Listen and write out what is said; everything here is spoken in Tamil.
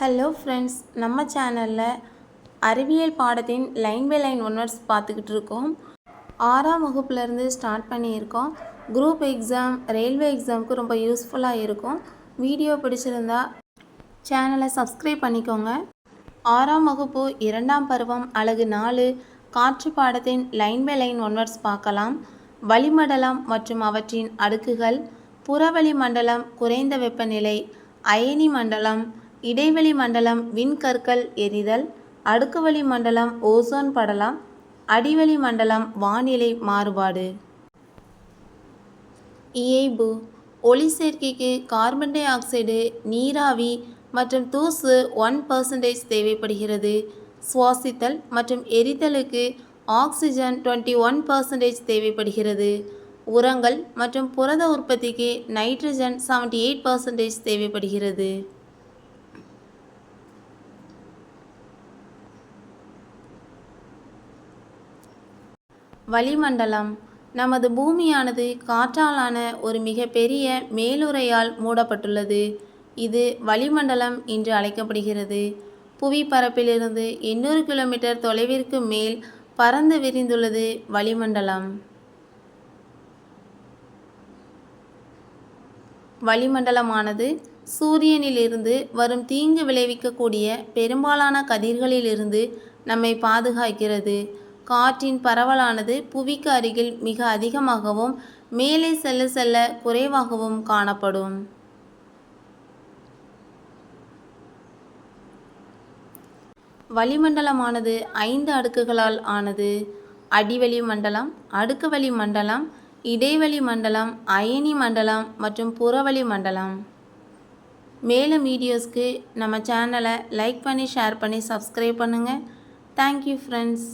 ஹலோ ஃப்ரெண்ட்ஸ் நம்ம சேனலில் அறிவியல் பாடத்தின் லைன் பை லைன் ஒன்வர்ஸ் பார்த்துக்கிட்டு இருக்கோம். ஆறாம் வகுப்புலேருந்து ஸ்டார்ட் பண்ணியிருக்கோம். குரூப் எக்ஸாம் ரயில்வே எக்ஸாமுக்கு ரொம்ப யூஸ்ஃபுல்லாக இருக்கும். வீடியோ பிடிச்சிருந்தா சேனலை சப்ஸ்கிரைப் பண்ணிக்கோங்க. ஆறாம் வகுப்பு இரண்டாம் பருவம் அழகு நாலு காற்று பாடத்தின் லைன் பை லைன் ஒன்வர்ஸ் பார்க்கலாம். வளிமண்டலம் மற்றும் அவற்றின் அடுக்குகள் புறவளி மண்டலம் குறைந்த வெப்பநிலை அயனி மண்டலம் இடைவெளி மண்டலம் விண்கற்கள் எரிதல் அடுக்குவளி மண்டலம் ஓசோன் படலம் அடிவளி மண்டலம் வானிலை மாறுபாடு. இயைபு ஒளி சேர்க்கைக்கு கார்பன் டை ஆக்சைடு நீராவி மற்றும் தூசு ஒன் பர்சன்டேஜ் தேவைப்படுகிறது. சுவாசித்தல் மற்றும் எரித்தலுக்கு ஆக்சிஜன் டுவெண்ட்டி ஒன் பர்சன்டேஜ் தேவைப்படுகிறது. உரங்கள் மற்றும் புரத உற்பத்திக்கு நைட்ரஜன் செவன்ட்டி எயிட் பர்சன்டேஜ் தேவைப்படுகிறது. வளிமண்டலம். நமது பூமியானது காற்றாலான ஒரு மிகப்பெரிய மேலுறையால் மூடப்பட்டுள்ளது. இது வளிமண்டலம் என்று அழைக்கப்படுகிறது. புவி பரப்பிலிருந்து எண்ணூறு கிலோமீட்டர் தொலைவிற்கு மேல் பறந்து விரிந்துள்ளது வளிமண்டலம். வளிமண்டலமானது சூரியனிலிருந்து வரும் தீங்கு விளைவிக்கக்கூடிய பெரும்பாலான கதிர்களிலிருந்து நம்மை பாதுகாக்கிறது. காற்றின் பரவலானது புவிக்கு அருகில் மிக அதிகமாகவும் மேலே செல்ல செல்ல குறைவாகவும் காணப்படும். வளிமண்டலமானது ஐந்து அடுக்குகளால் ஆனது. அடிவளி மண்டலம் அடுக்குவெளி மண்டலம் இடைவெளி மண்டலம் அயனி மண்டலம் மற்றும் புறவளி மண்டலம். மேலும் வீடியோஸ்க்கு நம்ம சேனலை லைக் பண்ணி ஷேர் பண்ணி சப்ஸ்கிரைப் பண்ணுங்கள் தேங்க்யூ ஃப்ரெண்ட்ஸ்